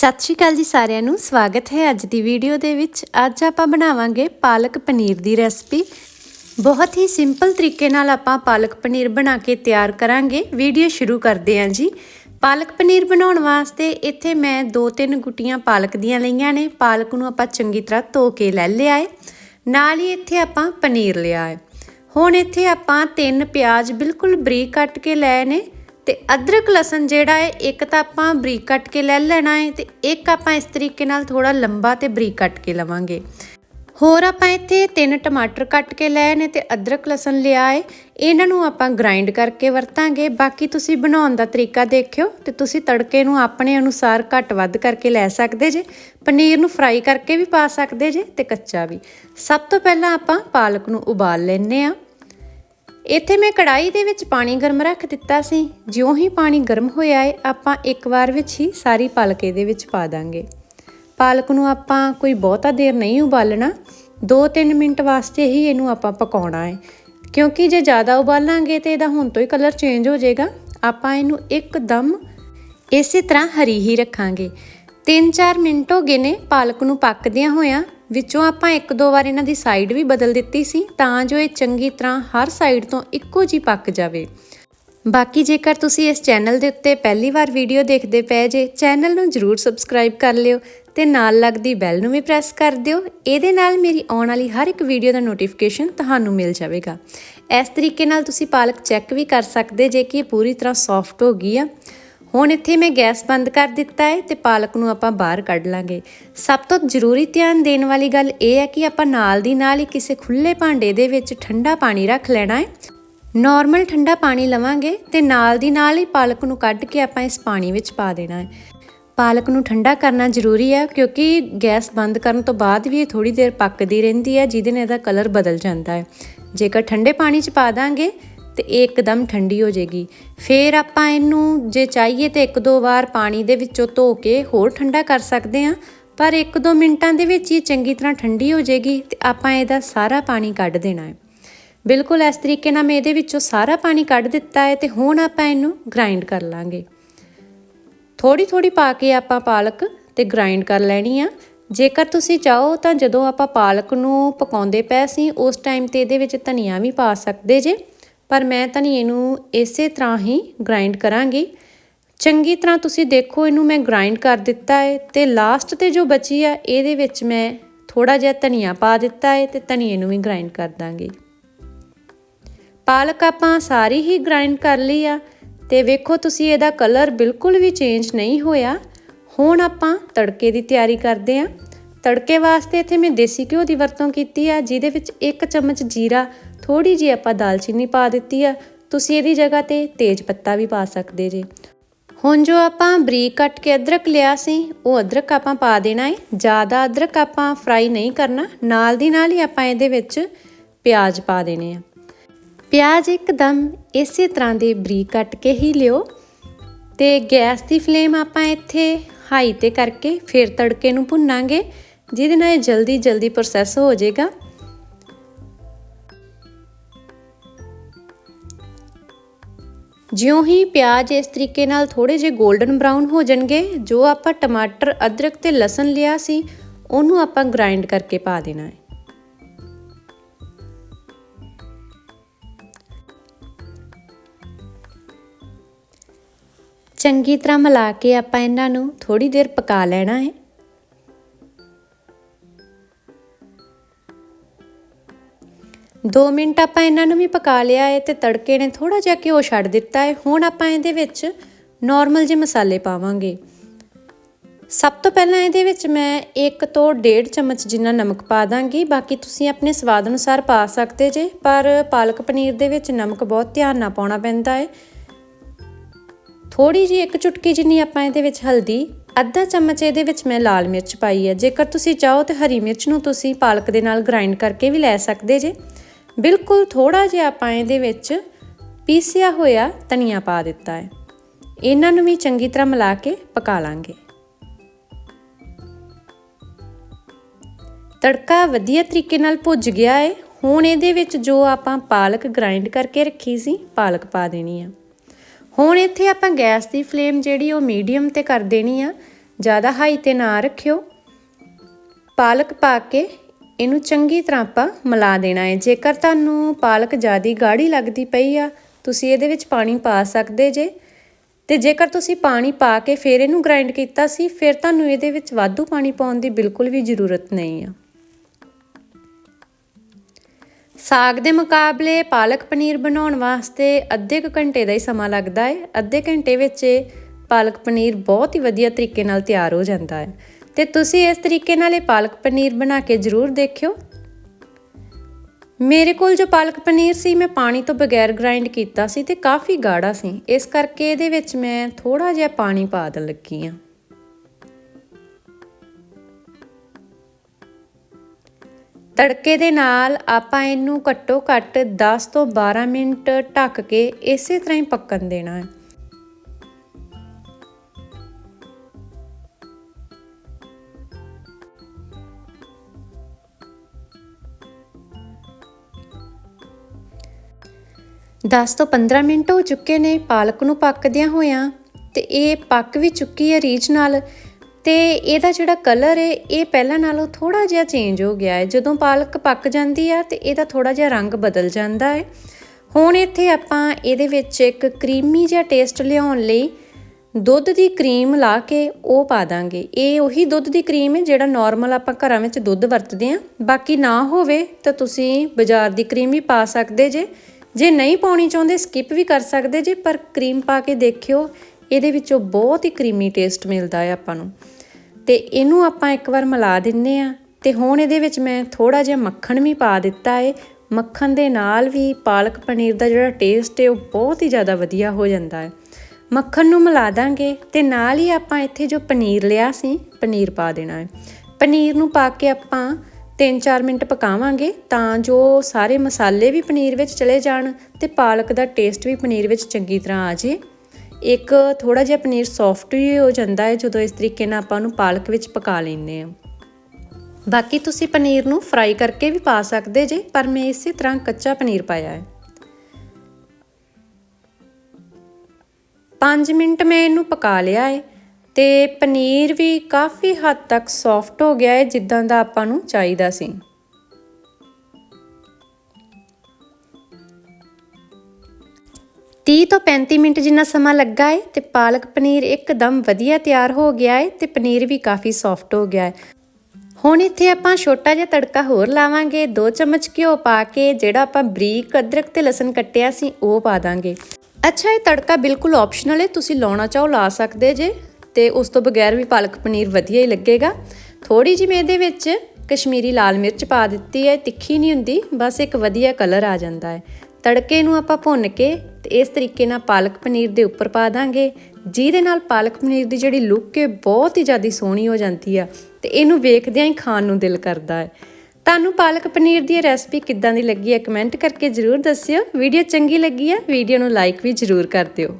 ਸਤਿ ਸ਼੍ਰੀ ਅਕਾਲ ਜੀ ਸਾਰਿਆਂ ਨੂੰ। ਸਵਾਗਤ ਹੈ ਅੱਜ ਦੀ ਵੀਡੀਓ ਦੇ ਵਿੱਚ। ਅੱਜ ਆਪਾਂ ਬਣਾਵਾਂਗੇ ਪਾਲਕ ਪਨੀਰ ਦੀ ਰੈਸਪੀ। ਬਹੁਤ ਹੀ ਸਿੰਪਲ ਤਰੀਕੇ ਨਾਲ ਆਪਾਂ ਪਾਲਕ ਪਨੀਰ ਬਣਾ ਕੇ ਤਿਆਰ ਕਰਾਂਗੇ। ਵੀਡੀਓ ਸ਼ੁਰੂ ਕਰਦੇ ਹਾਂ ਜੀ। ਪਾਲਕ ਪਨੀਰ ਬਣਾਉਣ ਵਾਸਤੇ ਇੱਥੇ ਮੈਂ 2-3 ਗੁੱਟੀਆਂ ਪਾਲਕ ਦੀਆਂ ਲਈਆਂ ਨੇ। ਪਾਲਕ ਨੂੰ ਆਪਾਂ ਚੰਗੀ ਤਰ੍ਹਾਂ ਧੋ ਕੇ ਲੈ ਲਿਆ ਹੈ ਨਾਲ ਹੀ ਇੱਥੇ ਆਪਾਂ ਪਨੀਰ ਲਿਆ ਹੈ ਹੁਣ ਇੱਥੇ ਆਪਾਂ ਤਿੰਨ ਪਿਆਜ਼ ਬਿਲਕੁਲ ਬਰੀਕ ਕੱਟ ਕੇ ਲਏ ਨੇ। ਤੇ ਅਦਰਕ ਲਸਣ ਜਿਹੜਾ ਹੈ, ਇੱਕ ਤਾਂ ਆਪਾਂ ਬਰੀਕ ਕੱਟ ਕੇ ਲੈ ਲੈਣਾ ਹੈ ਤੇ ਇੱਕ ਆਪਾਂ ਇਸ ਤਰੀਕੇ ਨਾਲ ਥੋੜਾ ਲੰਬਾ ਤੇ ਬਰੀਕ ਕੱਟ ਕੇ ਲਵਾਂਗੇ। ਹੋਰ ਆਪਾਂ ਇੱਥੇ ਤਿੰਨ ਟਮਾਟਰ ਕੱਟ ਕੇ ਲਏ ਨੇ ਤੇ ਅਦਰਕ ਲਸਣ ਲਿਆ ਹੈ। ਇਹਨਾਂ ਨੂੰ ਆਪਾਂ ਗ੍ਰਾਈਂਡ ਕਰਕੇ ਵਰਤਾਂਗੇ। ਬਾਕੀ ਤੁਸੀਂ ਬਣਾਉਣ ਦਾ ਤਰੀਕਾ ਦੇਖਿਓ ਤੇ ਤੁਸੀਂ ਤੜਕੇ ਨੂੰ ਆਪਣੇ ਅਨੁਸਾਰ ਘੱਟ ਵੱਧ ਕਰਕੇ ਲੈ ਸਕਦੇ ਜੇ। ਪਨੀਰ ਨੂੰ ਫਰਾਈ ਕਰਕੇ ਵੀ ਪਾ ਸਕਦੇ ਜੇ ਤੇ ਕੱਚਾ ਵੀ। ਸਭ ਤੋਂ ਪਹਿਲਾਂ ਆਪਾਂ ਪਾਲਕ ਨੂੰ ਉਬਾਲ ਲੈਣੇ ਆ ਇੱਥੇ ਮੈਂ ਕੜਾਈ ਦੇ ਵਿੱਚ ਪਾਣੀ ਗਰਮ ਰੱਖ ਦਿੱਤਾ ਸੀ। ਜਿਉਂ ਹੀ ਪਾਣੀ ਗਰਮ ਹੋਇਆ ਹੈ ਆਪਾਂ ਇੱਕ ਵਾਰ ਵਿੱਚ ਹੀ ਸਾਰੀ ਪਾਲਕ ਇਹਦੇ ਵਿੱਚ ਪਾ ਦਾਂਗੇ। ਪਾਲਕ ਨੂੰ ਆਪਾਂ ਕੋਈ ਬਹੁਤਾ ਦੇਰ ਨਹੀਂ ਉਬਾਲਣਾ। 2-3 ਮਿੰਟ ਵਾਸਤੇ ਹੀ ਇਹਨੂੰ ਆਪਾਂ ਪਕਾਉਣਾ ਹੈ ਕਿਉਂਕਿ ਜੇ ਜ਼ਿਆਦਾ ਉਬਾਲਾਂਗੇ ਤੇ ਇਹਦਾ ਹੁਣ ਤੋਂ ਹੀ ਕਲਰ ਚੇਂਜ ਹੋ ਜਾਏਗਾ। ਆਪਾਂ ਇਹਨੂੰ ਇੱਕਦਮ ਇਸੇ ਤਰ੍ਹਾਂ ਹਰੀ ਹੀ ਰੱਖਾਂਗੇ। 3-4 ਮਿੰਟ ਹੋ ਗਏ ਨੇ ਪਾਲਕ ਨੂੰ ਪੱਕਦਿਆਂ ਹੋਇਆਂ। ਵਿੱਚੋਂ ਆਪਾਂ ਇੱਕ ਦੋ ਵਾਰ ਇਹਨਾਂ ਦੀ ਸਾਈਡ ਵੀ ਬਦਲ ਦਿੱਤੀ ਸੀ, ਤਾਂ ਜੋ ਇਹ ਚੰਗੀ ਤਰ੍ਹਾਂ ਹਰ ਸਾਈਡ ਤੋਂ ਇੱਕੋ ਜੀ ਪੱਕ ਜਾਵੇ। ਬਾਕੀ ਜੇਕਰ ਤੁਸੀਂ ਇਸ ਚੈਨਲ ਦੇ ਉੱਤੇ ਪਹਿਲੀ ਵਾਰ ਵੀਡੀਓ ਦੇਖਦੇ ਪਏ ਜੇ ਚੈਨਲ ਨੂੰ ਜਰੂਰ ਸਬਸਕ੍ਰਾਈਬ ਕਰ ਲਿਓ ਤੇ ਨਾਲ ਲੱਗਦੀ ਬੈਲ ਨੂੰ ਵੀ ਪ੍ਰੈਸ ਕਰ ਦਿਓ। ਇਹਦੇ ਨਾਲ ਮੇਰੀ ਆਉਣ ਵਾਲੀ ਹਰ ਇੱਕ ਵੀਡੀਓ ਦਾ ਨੋਟੀਫਿਕੇਸ਼ਨ ਤੁਹਾਨੂੰ ਮਿਲ ਜਾਵੇਗਾ। ਇਸ ਤਰੀਕੇ ਨਾਲ ਤੁਸੀਂ ਪਾਲਕ ਚੈੱਕ ਵੀ ਕਰ ਸਕਦੇ ਜੇ ਕਿ ਇਹ ਪੂਰੀ ਤਰ੍ਹਾਂ ਸੌਫਟ ਹੋ ਗਈ ਆ। ਹੁਣ ਇੱਥੇ ਮੈਂ ਗੈਸ ਬੰਦ ਕਰ ਦਿੱਤਾ ਹੈ ਤੇ ਪਾਲਕ ਨੂੰ ਆਪਾਂ ਬਾਹਰ ਕੱਢ ਲਾਂਗੇ। ਸਭ ਤੋਂ ਜ਼ਰੂਰੀ ਧਿਆਨ ਦੇਣ ਵਾਲੀ ਗੱਲ ਇਹ ਹੈ ਕਿ ਆਪਾਂ ਨਾਲ ਦੀ ਨਾਲ ਹੀ ਕਿਸੇ ਖੁੱਲੇ ਭਾਂਡੇ ਦੇ ਵਿੱਚ ਠੰਡਾ ਪਾਣੀ ਰੱਖ ਲੈਣਾ ਹੈ। ਨਾਰਮਲ ਠੰਡਾ ਪਾਣੀ ਲਵਾਂਗੇ ਤੇ ਨਾਲ ਦੀ ਨਾਲ ਹੀ ਪਾਲਕ ਨੂੰ ਕੱਢ ਕੇ ਆਪਾਂ ਇਸ ਪਾਣੀ ਵਿੱਚ ਪਾ ਦੇਣਾ ਹੈ। ਪਾਲਕ ਨੂੰ ਠੰਡਾ ਕਰਨਾ ਜ਼ਰੂਰੀ ਹੈ ਕਿਉਂਕਿ ਗੈਸ ਬੰਦ ਕਰਨ ਤੋਂ ਬਾਅਦ ਵੀ ਇਹ ਥੋੜੀ ਦੇਰ ਪੱਕਦੀ ਰਹਿੰਦੀ ਹੈ ਜਿਹਦੇ ਨਾਲ ਇਹਦਾ ਕਲਰ ਬਦਲ ਜਾਂਦਾ ਹੈ। ਜੇਕਰ ਠੰਡੇ ਪਾਣੀ 'ਚ ਪਾ ਦਾਂਗੇ ਤੇ ਇਹ ਇੱਕਦਮ ਠੰਡੀ ਹੋ ਜਾਏਗੀ। ਫਿਰ ਆਪਾਂ ਇਹਨੂੰ ਜੇ ਚਾਹੀਏ ਤੇ ਇੱਕ ਦੋ ਵਾਰ ਪਾਣੀ ਦੇ ਵਿੱਚੋਂ ਧੋ ਕੇ ਹੋਰ ਠੰਡਾ ਕਰ ਸਕਦੇ ਹਾਂ, ਪਰ 1-2 ਮਿੰਟਾਂ ਦੇ ਵਿੱਚ ਹੀ ਚੰਗੀ ਤਰ੍ਹਾਂ ਠੰਡੀ ਹੋ ਜਾਏਗੀ ਤੇ ਆਪਾਂ ਇਹਦਾ ਸਾਰਾ ਪਾਣੀ ਕੱਢ ਦੇਣਾ ਹੈ। ਬਿਲਕੁਲ ਇਸ ਤਰੀਕੇ ਨਾਲ ਮੈਂ ਇਹਦੇ ਵਿੱਚੋਂ ਸਾਰਾ ਪਾਣੀ ਕੱਢ ਦਿੱਤਾ ਹੈ ਤੇ ਹੁਣ ਆਪਾਂ ਇਹਨੂੰ ਗ੍ਰਾਈਂਡ ਕਰ ਲਾਂਗੇ। ਥੋੜੀ ਥੋੜੀ ਪਾ ਕੇ ਆਪਾਂ ਪਾਲਕ ਤੇ ਗ੍ਰਾਈਂਡ ਕਰ ਲੈਣੀ ਆ। ਜੇਕਰ ਤੁਸੀਂ ਚਾਹੋ ਤਾਂ ਜਦੋਂ ਆਪਾਂ ਪਾਲਕ ਨੂੰ ਪਕਾਉਂਦੇ ਪਏ ਸੀ, ਉਸ ਟਾਈਮ ਤੇ ਇਹਦੇ ਵਿੱਚ ਧਨੀਆ ਵੀ ਪਾ ਸਕਦੇ ਜੇ। ਪਰ ਮੈਂ ਧਨੀਏ ਨੂੰ ਇਸੇ ਤਰ੍ਹਾਂ ਹੀ ਗ੍ਰਾਈਂਡ ਕਰਾਂਗੀ। ਚੰਗੀ ਤਰ੍ਹਾਂ ਤੁਸੀਂ ਦੇਖੋ, ਇਹਨੂੰ ਮੈਂ ਗ੍ਰਾਈਂਡ ਕਰ ਦਿੱਤਾ ਹੈ ਤੇ ਲਾਸਟ ਤੇ ਜੋ ਬਚੀ ਆ, ਇਹਦੇ ਵਿੱਚ ਮੈਂ ਥੋੜਾ ਜਿਹਾ ਧਨੀਆ ਪਾ ਦਿੱਤਾ ਹੈ ਤੇ ਧਨੀਏ ਨੂੰ ਵੀ ਗ੍ਰਾਈਂਡ ਕਰ ਦਾਂਗੇ। ਪਾਲਕ ਆਪਾਂ ਸਾਰੀ ਹੀ ਗ੍ਰਾਈਂਡ ਕਰ ਲਈ ਆ ਤੇ ਵੇਖੋ ਤੁਸੀਂ ਇਹਦਾ ਕਲਰ ਬਿਲਕੁਲ ਵੀ ਚੇਂਜ ਨਹੀਂ ਹੋਇਆ। ਹੁਣ ਆਪਾਂ ਤੜਕੇ ਦੀ ਤਿਆਰੀ ਕਰਦੇ ਆ। ਤੜਕੇ ਵਾਸਤੇ ਇੱਥੇ ਮੈਂ ਦੇਸੀ ਘਿਓ ਦੀ ਵਰਤੋਂ ਕੀਤੀ ਆ, ਜਿਹਦੇ ਵਿੱਚ 1 ਚਮਚ ਜੀਰਾ ਥੋੜੀ ਜਿਹੀ ਆਪਾਂ ਦਾਲਚੀਨੀ ਪਾ ਦਿੱਤੀ ਆ, ਤੁਸੀਂ ਇਹਦੀ ਜਗ੍ਹਾ ਤੇ ਤੇਜ ਪੱਤਾ ਵੀ ਪਾ ਸਕਦੇ ਜੇ। ਹੁਣ ਜੋ ਆਪਾਂ ਬਰੀਕ ਕੱਟ ਕੇ ਅਦਰਕ ਲਿਆ ਸੀ, ਉਹ ਅਦਰਕ ਆਪਾਂ ਪਾ ਦੇਣਾ ਹੈ ਜ਼ਿਆਦਾ ਅਦਰਕ ਆਪਾਂ ਫਰਾਈ ਨਹੀਂ ਕਰਨਾ, ਨਾਲ ਦੀ ਨਾਲ ਹੀ ਆਪਾਂ ਇਹਦੇ ਵਿੱਚ ਪਿਆਜ਼ ਪਾ ਦੇਣੇ ਆ। ਪਿਆਜ਼ ਇੱਕਦਮ ਇਸੇ ਤਰ੍ਹਾਂ ਦੇ ਬਰੀਕ ਕੱਟ ਕੇ ਹੀ ਲਿਓ। ਤੇ ਗੈਸ ਦੀ ਫਲੇਮ ਆਪਾਂ ਇੱਥੇ ਹਾਈ ਤੇ ਕਰਕੇ ਫਿਰ ਤੜਕੇ ਨੂੰ ਭੁੰਨਾਂਗੇ, ਜਿਹਦੇ ਨਾਲ ਇਹ ਜਲਦੀ ਜਲਦੀ ਪ੍ਰੋਸੈਸ ਹੋ ਜਾਏਗਾ। ਜਿਉਂ ਹੀ ਪਿਆਜ਼ ਇਸ ਤਰੀਕੇ ਨਾਲ ਥੋੜੇ ਜਿਹੇ 골ਡਨ ਬ੍ਰਾਊਨ ਹੋ ਜਾਣਗੇ, ਜੋ ਆਪਾਂ ਟਮਾਟਰ, ਅਦਰਕ ਤੇ ਲਸਣ ਲਿਆ ਸੀ, ਉਹਨੂੰ ਆਪਾਂ ਗ੍ਰਾਈਂਡ ਕਰਕੇ ਪਾ ਦੇਣਾ ਹੈ। ਚੰਗੀ ਤਰ੍ਹਾਂ ਮਿਲਾ ਕੇ ਆਪਾਂ ਇਹਨਾਂ ਨੂੰ ਥੋੜੀ ਦੇਰ ਪਕਾ ਲੈਣਾ ਹੈ। ਦੋ ਮਿੰਟ ਆਪਾਂ ਇਹਨਾਂ ਨੂੰ ਵੀ ਪਕਾ ਲਿਆ ਹੈ ਤੇ ਤੜਕੇ ਨੇ ਥੋੜਾ ਜਿਹਾ ਘਿਓ ਛੱਡ ਦਿੱਤਾ ਹੈ ਹੁਣ ਆਪਾਂ ਇਹਦੇ ਵਿੱਚ ਨਾਰਮਲ ਜਿਹੇ ਮਸਾਲੇ ਪਾਵਾਂਗੇ। ਸਭ ਤੋਂ ਪਹਿਲਾਂ ਇਹਦੇ ਵਿੱਚ ਮੈਂ 1 ਤੋਂ 1.5 ਚਮਚ ਜਿੰਨਾ ਨਮਕ ਪਾ ਦਾਂਗੀ। ਬਾਕੀ ਤੁਸੀਂ ਆਪਣੇ ਸਵਾਦ ਅਨੁਸਾਰ ਪਾ ਸਕਦੇ ਜੇ, ਪਰ ਪਾਲਕ ਪਨੀਰ ਦੇ ਵਿੱਚ ਨਮਕ ਬਹੁਤ ਧਿਆਨ ਨਾਲ ਪਾਉਣਾ ਪੈਂਦਾ ਹੈ ਥੋੜੀ ਜਿਹੀ ਇੱਕ ਚੁਟਕੀ ਜਿੰਨੀ ਆਪਾਂ ਇਹਦੇ ਵਿੱਚ ਹਲਦੀ, ਅੱਧਾ ਚਮਚ ਇਹਦੇ ਵਿੱਚ ਮੈਂ ਲਾਲ ਮਿਰਚ ਪਾਈ ਹੈ ਜੇਕਰ ਤੁਸੀਂ ਚਾਹੋ ਤੇ ਹਰੀ ਮਿਰਚ ਨੂੰ ਤੁਸੀਂ ਪਾਲਕ ਦੇ ਨਾਲ ਗ੍ਰਾਈਂਡ ਕਰਕੇ ਵੀ ਲੈ ਸਕਦੇ ਜੇ। ਬਿਲਕੁਲ ਥੋੜਾ ਜਿਹਾ ਆਪਾਂ ਇਹਦੇ ਵਿੱਚ ਪੀਸਿਆ ਹੋਇਆ ਧਨੀਆ ਪਾ ਦਿੱਤਾ ਹੈ। ਇਹਨਾਂ ਨੂੰ ਵੀ ਚੰਗੀ ਤਰ੍ਹਾਂ ਮਿਲਾ ਕੇ ਪਕਾ ਲਾਂਗੇ। ਤੜਕਾ ਵਧੀਆ ਤਰੀਕੇ ਨਾਲ ਭੁੱਜ ਗਿਆ ਹੈ ਹੁਣ ਇਹਦੇ ਵਿੱਚ ਜੋ ਆਪਾਂ ਪਾਲਕ ਗ੍ਰਾਈਂਡ ਕਰਕੇ ਰੱਖੀ ਸੀ, ਪਾਲਕ ਪਾ ਦੇਣੀ ਆ। ਹੁਣ ਇੱਥੇ ਆਪਾਂ ਗੈਸ ਦੀ ਫਲੇਮ ਜਿਹੜੀ ਉਹ ਮੀਡੀਅਮ ਤੇ ਕਰ ਦੇਣੀ ਆ। ਜ਼ਿਆਦਾ ਹਾਈ ਤੇ ਨਾ ਰੱਖਿਓ। ਪਾਲਕ ਪਾ ਕੇ ਇਹਨੂੰ ਚੰਗੀ ਤਰ੍ਹਾਂ ਆਪਾਂ ਮਿਲਾ ਦੇਣਾ ਹੈ। ਜੇਕਰ ਤੁਹਾਨੂੰ ਪਾਲਕ ਜ਼ਿਆਦੀ ਗਾੜੀ ਲੱਗਦੀ ਪਈ ਆ, ਤੁਸੀਂ ਇਹਦੇ ਵਿੱਚ ਪਾਣੀ ਪਾ ਸਕਦੇ ਜੇ। ਤੇ ਜੇਕਰ ਤੁਸੀਂ ਪਾਣੀ ਪਾ ਕੇ ਫਿਰ ਇਹਨੂੰ ਗ੍ਰਾਈਂਡ ਕੀਤਾ ਸੀ, ਫਿਰ ਤੁਹਾਨੂੰ ਇਹਦੇ ਵਿੱਚ ਵਾਧੂ ਪਾਣੀ ਪਾਉਣ ਦੀ ਬਿਲਕੁਲ ਵੀ ਜ਼ਰੂਰਤ ਨਹੀਂ ਆ। ਸਾਗ ਦੇ ਮੁਕਾਬਲੇ ਪਾਲਕ ਪਨੀਰ ਬਣਾਉਣ ਵਾਸਤੇ ਅੱਧੇ ਕੁ ਘੰਟੇ ਦਾ ਹੀ ਸਮਾਂ ਲੱਗਦਾ ਹੈ। ਅੱਧੇ ਘੰਟੇ ਵਿੱਚ ਇਹ ਪਾਲਕ ਪਨੀਰ ਬਹੁਤ ਹੀ ਵਧੀਆ ਤਰੀਕੇ ਨਾਲ ਤਿਆਰ ਹੋ ਜਾਂਦਾ ਹੈ। ਤੇ ਤੁਸੀਂ ਇਸ ਤਰੀਕੇ ਨਾਲ ਇਹ ਪਾਲਕ ਪਨੀਰ ਬਣਾ ਕੇ ਜ਼ਰੂਰ ਦੇਖਿਓ। ਮੇਰੇ ਕੋਲ ਜੋ ਪਾਲਕ ਪਨੀਰ ਸੀ, ਮੈਂ ਪਾਣੀ ਤੋਂ ਬਗੈਰ ਗ੍ਰਾਈਂਡ ਕੀਤਾ ਸੀ ਤੇ ਕਾਫੀ ਗਾੜਾ ਸੀ। ਇਸ ਕਰਕੇ ਇਹਦੇ ਵਿੱਚ ਮੈਂ ਥੋੜਾ ਜਿਹਾ ਪਾਣੀ ਪਾ ਦੇਣ ਲੱਗੀ ਆ ਤੜਕੇ ਦੇ ਨਾਲ ਆਪਾਂ ਇਹਨੂੰ ਘੱਟੋ ਘੱਟ 10 ਤੋਂ 12 ਮਿੰਟ ਢੱਕ ਕੇ ਇਸੇ ਤਰ੍ਹਾਂ ਹੀ ਪੱਕਣ ਦੇਣਾ ਹੈ। ਦਸ ਤੋਂ 15 ਮਿੰਟ ਹੋ ਚੁੱਕੇ ਨੇ ਪਾਲਕ ਨੂੰ ਪੱਕਦਿਆਂ ਹੋਇਆਂ ਤੇ ਇਹ ਪੱਕ ਵੀ ਚੁੱਕੀ ਹੈ ਰੀਚ ਨਾਲ ਤੇ ਇਹਦਾ ਜਿਹੜਾ ਕਲਰ ਹੈ ਇਹ ਪਹਿਲਾਂ ਨਾਲੋਂ ਥੋੜਾ ਜਿਹਾ ਚੇਂਜ ਹੋ ਗਿਆ ਹੈ। ਜਦੋਂ ਪਾਲਕ ਪੱਕ ਜਾਂਦੀ ਆ ਤੇ ਇਹਦਾ ਥੋੜਾ ਜਿਹਾ ਰੰਗ ਬਦਲ ਜਾਂਦਾ ਹੈ। ਹੁਣ ਇੱਥੇ ਆਪਾਂ ਇਹਦੇ ਵਿੱਚ ਇੱਕ ਕਰੀਮੀ ਜਿਹਾ ਟੇਸਟ ਲਿਆਉਣ ਲਈ ਦੁੱਧ ਦੀ ਕਰੀਮ ਲਾ ਕੇ ਉਹ ਪਾ ਦਾਂਗੇ। ਇਹ ਉਹੀ ਦੁੱਧ ਦੀ ਕਰੀਮ ਹੈ ਜਿਹੜਾ ਨਾਰਮਲ ਆਪਾਂ ਘਰਾਂ ਵਿੱਚ ਦੁੱਧ ਵਰਤਦੇ ਆਂ ਬਾਕੀ ਨਾ ਹੋਵੇ ਤਾਂ ਤੁਸੀਂ ਬਾਜ਼ਾਰ ਦੀ ਕਰੀਮ ਵੀ ਪਾ ਸਕਦੇ ਜੇ। ਜੇ ਨਹੀਂ ਪਾਉਣੀ ਚਾਹੁੰਦੇ ਸਕਿਪ ਵੀ ਕਰ ਸਕਦੇ ਜੇ, ਪਰ ਕਰੀਮ ਪਾ ਕੇ ਦੇਖਿਓ, ਇਹਦੇ ਵਿੱਚੋਂ ਬਹੁਤ ਹੀ ਕਰੀਮੀ ਟੇਸਟ ਮਿਲਦਾ ਹੈ ਆਪਾਂ ਨੂੰ। ਤੇ ਇਹਨੂੰ ਆਪਾਂ ਇੱਕ ਵਾਰ ਮਿਲਾ ਦਿੰਨੇ ਆ, ਤੇ ਹੁਣ ਇਹਦੇ ਵਿੱਚ ਮੈਂ ਥੋੜਾ ਜਿਹਾ ਮੱਖਣ ਵੀ ਪਾ ਦਿੱਤਾ ਹੈ ਮੱਖਣ ਦੇ ਨਾਲ ਵੀ ਪਾਲਕ ਪਨੀਰ ਦਾ ਜਿਹੜਾ ਟੇਸਟ ਹੈ ਉਹ ਬਹੁਤ ਹੀ ਜ਼ਿਆਦਾ ਵਧੀਆ ਹੋ ਜਾਂਦਾ ਹੈ। ਮੱਖਣ ਨੂੰ ਮਿਲਾ ਦਾਂਗੇ, ਤੇ ਨਾਲ ਹੀ ਆਪਾਂ ਇੱਥੇ ਜੋ ਪਨੀਰ ਲਿਆ ਸੀ, ਪਨੀਰ ਪਾ ਦੇਣਾ ਹੈ। ਪਨੀਰ ਨੂੰ ਪਾ ਕੇ ਆਪਾਂ 3-4 ਮਿੰਟ ਪਕਾਵਾਂਗੇ ਤਾਂ ਜੋ ਸਾਰੇ ਮਸਾਲੇ ਵੀ ਪਨੀਰ ਵਿੱਚ ਚਲੇ ਜਾਣ ਤੇ ਪਾਲਕ ਦਾ ਟੇਸਟ ਵੀ ਪਨੀਰ ਵਿੱਚ ਚੰਗੀ ਤਰ੍ਹਾਂ ਆ ਜੇ। ਇੱਕ ਥੋੜਾ ਜਿਹਾ ਪਨੀਰ ਸੌਫਟ ਵੀ ਹੋ ਜਾਂਦਾ ਹੈ ਜਦੋਂ ਇਸ ਤਰੀਕੇ ਨਾਲ ਆਪਾਂ ਉਹਨੂੰ ਪਾਲਕ ਵਿੱਚ ਪਕਾ ਲੈਂਦੇ ਆ ਬਾਕੀ ਤੁਸੀਂ ਪਨੀਰ ਨੂੰ ਫਰਾਈ ਕਰਕੇ ਵੀ ਪਾ ਸਕਦੇ ਜੇ, ਪਰ ਮੈਂ ਇਸੇ ਤਰ੍ਹਾਂ ਕੱਚਾ ਪਨੀਰ ਪਾਇਆ ਹੈ। 5 ਮਿੰਟ ਮੈਂ ਇਹਨੂੰ ਪਕਾ ਲਿਆ ਹੈ। ਤੇ ਪਨੀਰ ਵੀ ਕਾਫੀ ਹੱਦ ਤੱਕ ਸੌਫਟ ਹੋ ਗਿਆ ਹੈ ਜਿੱਦਾਂ ਦਾ ਆਪਾਂ ਨੂੰ ਚਾਹੀਦਾ ਸੀ। ਤੀਹ ਤੋਂ 35 ਮਿੰਟ ਜਿੰਨਾ ਸਮਾਂ ਲੱਗਾ ਹੈ ਤੇ ਪਾਲਕ ਪਨੀਰ ਇੱਕਦਮ ਵਧੀਆ ਤਿਆਰ ਹੋ ਗਿਆ ਹੈ ਤੇ ਪਨੀਰ ਵੀ ਕਾਫੀ ਸੌਫਟ ਹੋ ਗਿਆ ਹੈ ਹੁਣ ਇੱਥੇ ਆਪਾਂ ਛੋਟਾ ਜਿਹਾ ਤੜਕਾ ਹੋਰ ਲਾਵਾਂਗੇ 2 ਚਮਚ ਘਿਓ ਪਾ ਕੇ, ਜਿਹੜਾ ਆਪਾਂ ਬਰੀਕ ਅਦਰਕ ਤੇ ਲਸਣ ਕੱਟਿਆ ਸੀ, ਉਹ ਪਾ ਦਾਂਗੇ। ਅੱਛਾ, ਇਹ ਤੜਕਾ ਬਿਲਕੁਲ ਆਪਸ਼ਨਲ ਹੈ ਤੁਸੀਂ ਲਾਉਣਾ ਚਾਹੋ, ਲਾ ਸਕਦੇ ਜੇ। ਤੇ ਉਸ ਤੋਂ ਬਗੈਰ ਵੀ ਪਾਲਕ ਪਨੀਰ ਵਧੀਆ ਹੀ ਲੱਗੇਗਾ। ਥੋੜੀ ਜਿਹੀ ਮੈਂ ਇਹਦੇ ਵਿੱਚ ਕਸ਼ਮੀਰੀ ਲਾਲ ਮਿਰਚ ਪਾ ਦਿੱਤੀ ਹੈ, ਤਿੱਖੀ ਨਹੀਂ ਹੁੰਦੀ, ਬਸ ਇੱਕ ਵਧੀਆ ਕਲਰ ਆ ਜਾਂਦਾ ਹੈ। ਤੜਕੇ ਨੂੰ ਆਪਾਂ ਭੁੰਨ ਕੇ ਤੇ ਇਸ ਤਰੀਕੇ ਨਾਲ ਪਾਲਕ ਪਨੀਰ ਦੇ ਉੱਪਰ ਪਾ ਦਾਂਗੇ। ਜਿਹਦੇ ਨਾਲ ਪਾਲਕ ਪਨੀਰ ਦੀ ਜਿਹੜੀ ਲੁੱਕ ਹੈ, ਬਹੁਤ ਹੀ ਜ਼ਿਆਦਾ ਸੋਹਣੀ ਹੋ ਜਾਂਦੀ ਆ ਤੇ ਇਹਨੂੰ ਵੇਖਦਿਆਂ ਹੀ ਖਾਣ ਨੂੰ ਦਿਲ ਕਰਦਾ ਹੈ। ਤੁਹਾਨੂੰ ਪਾਲਕ ਪਨੀਰ ਦੀ ਰੈਸਪੀ ਕਿੱਦਾਂ ਦੀ ਲੱਗੀ ਹੈ ਕਮੈਂਟ ਕਰਕੇ ਜਰੂਰ ਦੱਸਿਓ। ਵੀਡੀਓ ਚੰਗੀ ਲੱਗੀ ਹੈ ਵੀਡੀਓ ਨੂੰ ਲਾਈਕ ਵੀ ਜਰੂਰ ਕਰ ਦਿਓ।